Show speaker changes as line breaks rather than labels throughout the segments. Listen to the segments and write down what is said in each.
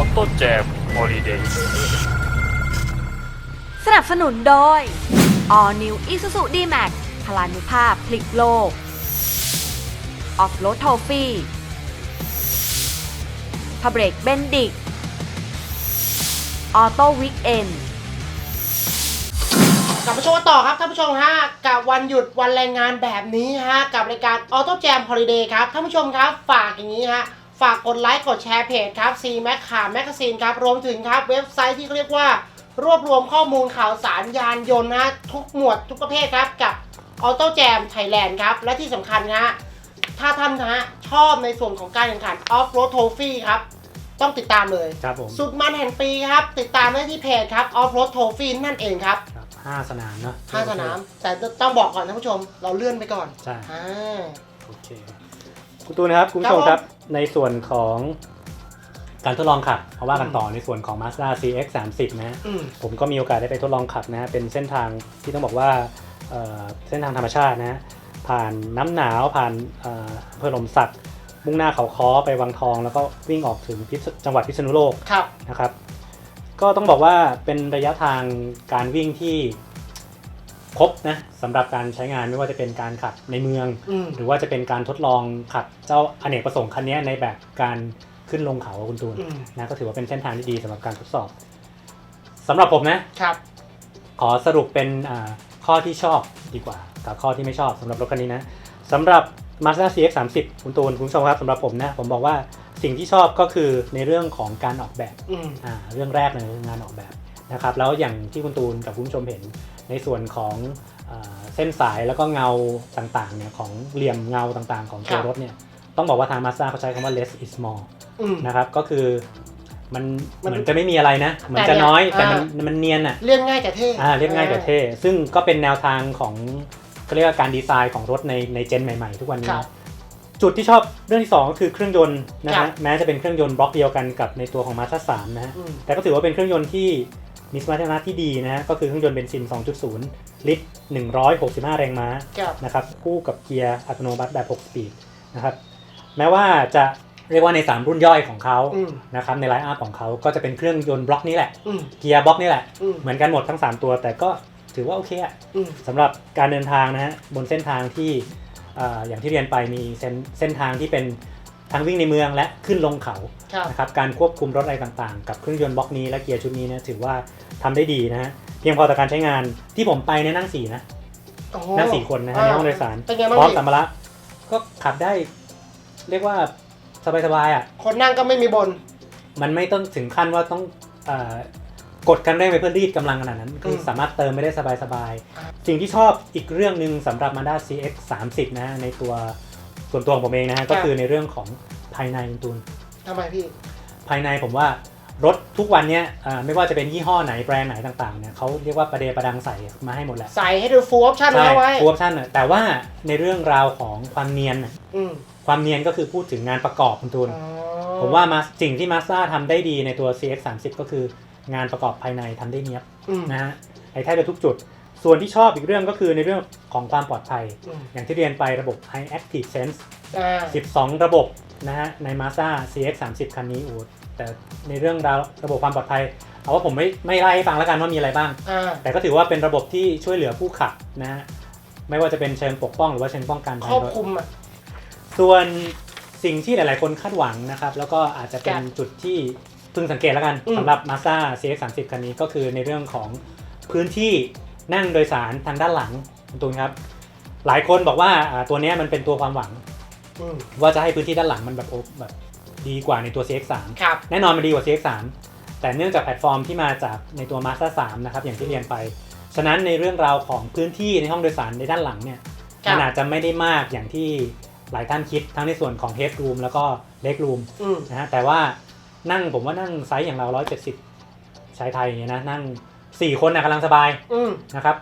อโต้แจมฮอลิเดย์
สนับสนุนโดย All New Isuzu D-Max พลานุภาพพลิกโลก Off Road Trophy พาเบรกเบนดิก ออโต้วิกเอน
กลับมาชมกันต่อครับท่านผู้ชมฮะกับวันหยุดวันแรงงานแบบนี้ฮะกับรายการ Auto Jam Holiday ครับท่านผู้ชมครับฝากอย่างนี้ฮะ ฝากกดไลค์กดแชร์เพจครับ C Mac ขาแมกกาซีนครับรวมถึงครับเว็บไซต์ที่เรียกว่ารวบรวมข้อมูลข่าวสารยานยนต์นะฮะทุกหมวดทุกประเภทครับกับ Auto Jam Thailand ครับ และที่สำคัญนะฮะถ้าท่านนะฮะชอบในส่วนของการแข่งขัน Off Road Trophy ครับ ต้องติดตามเลย
ครับผม
สุดมันแห่งปีครับ ติดตามได้ที่เพจครับ Off Road Trophy นั่นเองครับ
ครับห้าสนามเนอะ
ห้าสนาม แต่ต้องบอกก่อนท่านผู้ชม เราเลื่อนไปก่อน
ใช่
อ่า
โอเค คุณตูนนะครับคุณผู้ชม
ค
ค
รั
รั
บบผม
ในส่วนของการทดลองขับเอาว่ากันต่อในส่วนของ Mazda CX 30นะฮะ
อืม
ผมก็มีโอกาสได้ไปทดลองขับนะฮะเป็นเส้นทางที่ต้องบอกว่าเอ่อเส้นทางธรรมชาตินะฮะผ่านน้ำหนาวผ่านเอ่ออำเภอหลมสักมุ่งหน้าเขาค้อไปวังทอง แล้วก็วิ่งออกถึงพิษจังหวัดพิษณุโลก
ครับ
นะครับ ก็ต้องบอกว่าเป็นระยะทางการวิ่งที่ ครบนะสำหรับการใช้งานไม่ว่าจะเป็นการขับในเมือง
อืม
หรือว่าจะเป็นการทดลองขับเจ้าอเนกประสงค์คันนี้ในแบบการขึ้นลงเขาอะคุณตูน
อืม
นะก็ถือว่าเป็นเส้นทางที่ดีสำหรับการทดสอบสำหรับผมนะ
ครับ
ขอสรุปเป็นอ่าข้อที่ชอบดีกว่า กับข้อที่ไม่ชอบสำหรับรถคันนี้นะสำหรับ Mazda CX 30คุณตูนคุณผู้ชมครับสำหรับผมนะผมบอกว่าสิ่งที่ชอบก็คือในเรื่องของการออกแบบ
อืม
อ่าเรื่องแรกเลยคืองานออกแบบ นะครับแล้วอย่างที่คุณตูนกับคุณผู้ชมเห็นในส่วนของอาเส้นสายแล้วก็เงาต่างๆเนี่ยของเหลี่ยมเงาต่างๆ ของตัวรถเนี่ยต้องบอกว่าทาง Mazda เขาใช้คำว่า less is more
อืม
นะครับก็คือมัน
มัน
เหมือนจะไม่มีอะไรนะ เหมือน
แต่
จะ
เนี่ย
น้อยแต่
อ่า
มันมันเนียนอะ
เรียบง่ายแต่เท่
อ่าเรียบง่ายแต่เท่ ซึ่งก็เป็นแนวทางของเขาเรียกว่าการดีไซน์ของรถในในเจนใหม่ๆ ทุกวันนี้
ครับ
นะจุดที่ชอบเรื่องที่สองก็คือเครื่องยนต์นะ
ครั
ฮะ
บ
แม้จะเป็นเครื่องยนต์บล็อกเดียวกันกับในตัวของ Mazda 3นะฮะ
อืม
แต่ก็ถือว่าเป็นเครื่องยนต์ที่ มีสมรรถนะที่ดีนะฮะก็คือเครื่องยนต์เบนซิน 2.0 ลิตร 165 แรงม้า
ครับ
นะครับคู่กับเกียร์อัตโนมัติแบบ 6 สปีดนะครับแม้ว่าจะเรียกว่าใน 3 รุ่นย่อยของเขา
อืม
นะครับในไลน์อัพของเขาก็จะเป็นเครื่องยนต์บล็อกนี้แหละ
อืม
เกียร์บล็อกนี่แหละ
อืม
เหมือนกันหมดทั้ง 3 ตัว แต่ก็ถือว่าโอเคอะ
อืม
สำหรับการเดินทางนะฮะบนเส้นทางที่อ่าอย่างที่เรียนไปมีเส้นเส้นทางที่เป็น ทางวิ่งในเมืองและขึ้นลงเขา
ครับ
นะครับการควบคุมรถอะไรต่างๆ กับเครื่องยนต์บล็อกนี้และเกียร์ชุดนี้เนะถือว่าทำได้ดีนะฮะเพียงพอต่อการใช้งานที่ผมไปเนี่ยนั่งสี่นะ
โอ้โห
นั่งสี่คนนะฮะในห้องโดยสาร
เป็นไงบ้าง
พร้อม
พี่
สัมภาระก็ขับได้ เรียกว่าสบายๆอะ
คนนั่งก็ไม่มีบน
มันไม่ต้องถึงขั้นว่าต้องเออกดกันเร่งไปเพื่อรีดกำลังขนาดนั้น คือสามารถเติมไม่ได้สบาย
อ่า
ๆสิ่งที่ชอบอีกเรื่องหนึ่งสำหรับ Mazda CX 30นะฮะในตัว ส่วนตัวของผมเองนะฮะก็คือในเรื่องของภายในคุณตูน
ทำไมพี่
ภายในผมว่ารถทุกวันเนี้ยอ่าไม่ว่าจะเป็นยี่ห้อไหนแบรนด์ไหนต่างๆเนี่ยเขาเรียกว่าประเดประดังใส่มาให้หมดแหละ
ใส่ให้ดูฟูลออปชั่น
ใช่
เอาไว้
ฟูลออปชั่นน่ะแต่ว่าในเรื่องราวของความเนียนน่ะ
อืม
ความเนียนก็คือพูดถึงงานประกอบคุณตูน
อ๋อ
ผมว่ามาสิ่งที่ Mazda ทำได้ดีในตัว CX 30ก็คืองานประกอบภายในทำได้เนียบ
อืม
นะฮะไอ้แทบจะทุกจุด ส่วนที่ชอบอีกเรื่องก็คือในเรื่องของความปลอดภัย
อืม
อย่างที่เรียนไประบบ High Active Sense
อ่า
12 ระบบนะฮะใน Mazda CX 30คันนี้โอ้แต่ในเรื่องราวระบบความปลอดภัย เอาว่าผมไม่ไม่ไล่ให้ฟังแล้วกันว่ามีอะไรบ้าง
อ่า
แต่ก็ถือว่าเป็นระบบที่ช่วยเหลือผู้ขับนะฮะไม่ว่าจะเป็นเชิงปกป้องหรือว่าเชิงป้องกัน
ค
ภาย
รอบ
ในรถ
คลุมอะ
ส่วนสิ่งที่หลาย ๆ คนคาดหวังนะครับ แล้วก็อาจจะเป็น
ครับ
จุดที่พึงสังเกตแล้วกัน
อืม
สำหรับ Mazda CX 30คันนี้ก็คือในเรื่องของพื้นที่ นั่งโดยสารทางด้านหลังคุณตูนครับ หลายคนบอกว่าอ่าตัวเนี้ยมันเป็นตัวความหวัง
อืม
ว่าจะให้พื้นที่ด้านหลังมันแบบโอ้แบบดีกว่าในตัว CX 3
ครับ
แน่นอนมันดีกว่า CX 3 แต่เนื่องจากแพลตฟอร์มที่มาจากในตัว Mazda 3นะครับอย่างที่เรียนไป ฉะนั้นในเรื่องราวของพื้นที่ในห้องโดยสารในด้านหลังเนี่ย
ครับ
มันอาจจะไม่ได้มากอย่างที่หลายท่านคิดทั้งในส่วนของ Headroom แล้วก็ Legroom
อืม
นะฮะแต่ว่านั่งผมว่านั่งไซส์อย่างเรา 170 ชายไทยอย่างเงี้ยนะนั่ง 4คนนะกำลังสบาย
อืม
นะครับ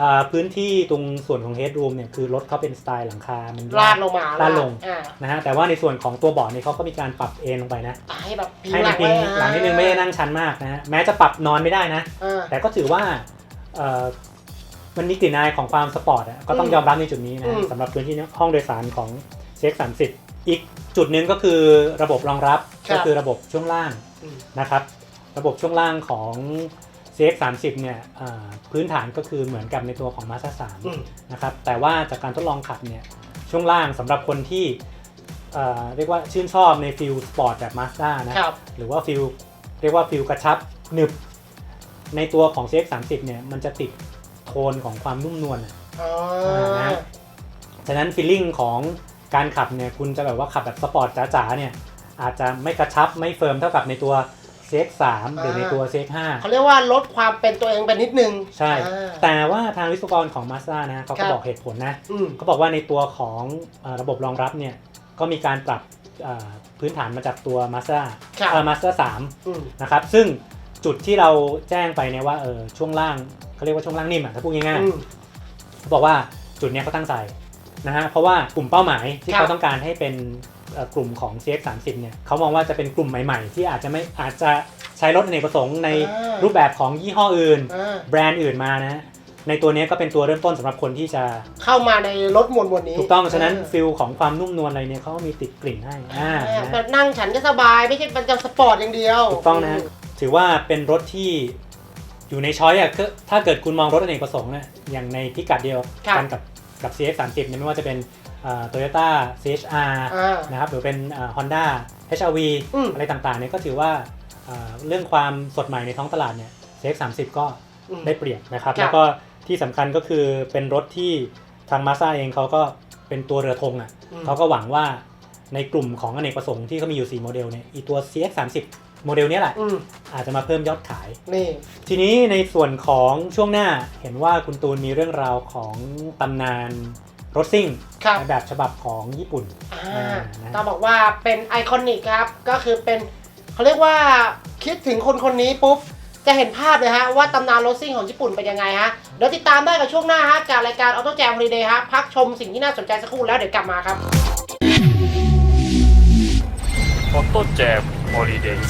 อ่าพื้นที่ตรงส่วนของ Headroom เนี่ยคือรถเขาเป็นสไตล์หลังคา มัน
ลาดลงมา
ลาดลง
อ่า
นะฮะแต่ว่าในส่วนของตัวเบาะเนี่ยเขาก็มีการปรับเอนลงไปนะ
ให้แบบพิง
ให้
ห
มั
ลั
น
ง
พิง
ไว้
หลังนิดนึงไม่ได้นั่งชันมากนะฮะแม้จะปรับนอนไม่ได้นะ
อ่า
แต่ก็ถือว่าเอ่อมันมีกลิ่นอายของความสปอร์ตอะก็ต้อง
อืม
ยอมรับในจุดนี้นะ
อืม
สำหรับพื้นที่ห้องโดยสารของ CX 30 อีกจุดหนึ่งก็คือระบบรองรับ
ครับ
ก็คือระบบช่วงล่าง
อืม
นะครับ ระบบช่วงล่างของ CX 3 0เนี่ยอ่าพื้นฐานก็คือเหมือนกับในตัวของ Mazda
อืม
3นะครับแต่ว่าจากการทดลองขับเนี่ยช่วงล่างสำหรับคนที่เอ่อเรียกว่าชื่นชอบในฟิลสปอร์ตแบบ Mazda นะ ครับ หรือว่าฟิลเรียกว่าฟิลกระชับหนึบ ในตัวของ CX 3 0เนี่ยมันจะติดโทนของความนุ่มนวลอะ
อ๋อ
นะ ฉะนั้นฟีลลิ่งของการขับเนี่ยคุณจะแบบว่าขับแบบสปอร์ตจ๋าๆเนี่ยอาจจะไม่กระชับไม่เฟิร์มเท่ากับในตัว CX3 หรือในตัว CX5
เขาเรียกว่าลดความเป็นตัวเองไปนิดนึง
ใช่
อ่า
แต่ว่าทางวิศวกรของ Mazda นะเขา
ครั
ก็
บ
บอกเหตุผลนะ
อืม
เขาบอกว่าในตัวของเอ่อระบบรองรับเนี่ยก็มีการปรับเอ่อพื้นฐานมาจากตัว Mazda
ครับ
เอ่อ Mazda
อืม
3นะครับ ซึ่งจุดที่เราแจ้งไปเนี่ยว่าเออช่วงล่างเขาเรียกว่าช่วงล่างนิ่มอะถ้าพูดง่าย
อืม
ๆเขาบอกว่าจุดเนี้ยเขาตั้งใจนะฮะเพราะว่ากลุ่มเป้าหมายที่
ครับ
เขาต้องการให้เป็นเอ่อ กลุ่มของ CX 3 0 เนี่ยเขามองว่าจะเป็นกลุ่มใหม่ๆ ที่อาจจะไม่อาจจะใช้รถอเนกประสงค์ใน
อ่า
รูปแบบของยี่ห้ออื่น
อ่า
แบรนด์อื่นมานะในตัวเนี้ยก็เป็นตัวเริ่มต้นสำหรับคนที่จะ
เข้ามาในรถมวลมวลนี้
ถูกต้องฉะนั้นฟิลของความนุ่มนวลอะไรเนี่ยเขาก็มีติดกลิ่นให้อ่า
อ่า
นะ
แบบนั่งฉันก็สบายไม่ใช่มันจะสปอร์ตอย่างเดียว
ถูกต้องนะฮะถือว่าเป็นรถที่อยู่ในช้อยอะคือถ้าเกิดคุณมองรถอเนกประสงค์เนี่ยอย่างในพิกัดเดียวกันกับกับ CX 3 0 เนี่ยไม่ว่าจะเป็น โตโยต้า CHR
อ่า
นะครับหรือเป็นฮอนด้า HRV
อืม
อะไรต่างๆเนี่ยก็ถือว่าอ่าเรื่องความสดใหม่ในท้องตลาดเนี่ย CX 3 0 ก็
อืม
ได้เปรียบนะครับ
ครับ
แล้วก็ที่สำคัญก็คือเป็นรถที่ทางมาซ่าเองเขาก็เป็นตัวเรือธงอะ
อืม
เขาก็หวังว่าในกลุ่มของอเนกประสงค์ที่เขามีอยู่ 4 โมเดลเนี่ยอีตัว CX 30 โมเดลเนี้ยแหละ
อืม
อาจจะมาเพิ่มยอดขาย
นี่
ทีนี้ในส่วนของช่วงหน้าเห็นว่าคุณตูนมีเรื่องราวของตำนาน รถซิ่ง
ครับ
ในแบบฉบับของญี่ปุ่น
อ่า
อ่านะ
ต้องบอกว่าเป็นไอคอนิกครับ ก็คือเป็นเขาเรียกว่าคิดถึงคนคนนี้ปุ๊บ จะเห็นภาพเลยฮะ ว่าตำนานรถซิ่งของญี่ปุ่นเป็นยังไงฮะ เดี๋ยวติดตามได้กับช่วงหน้าฮะกับรายการออโต้แจมฮอลิเดย์ฮะ พักชมสิ่งที่น่าสนใจสักครู่แล้วเดี๋ยวกลับมาครับ
ออโต้แจมฮอลิเดย์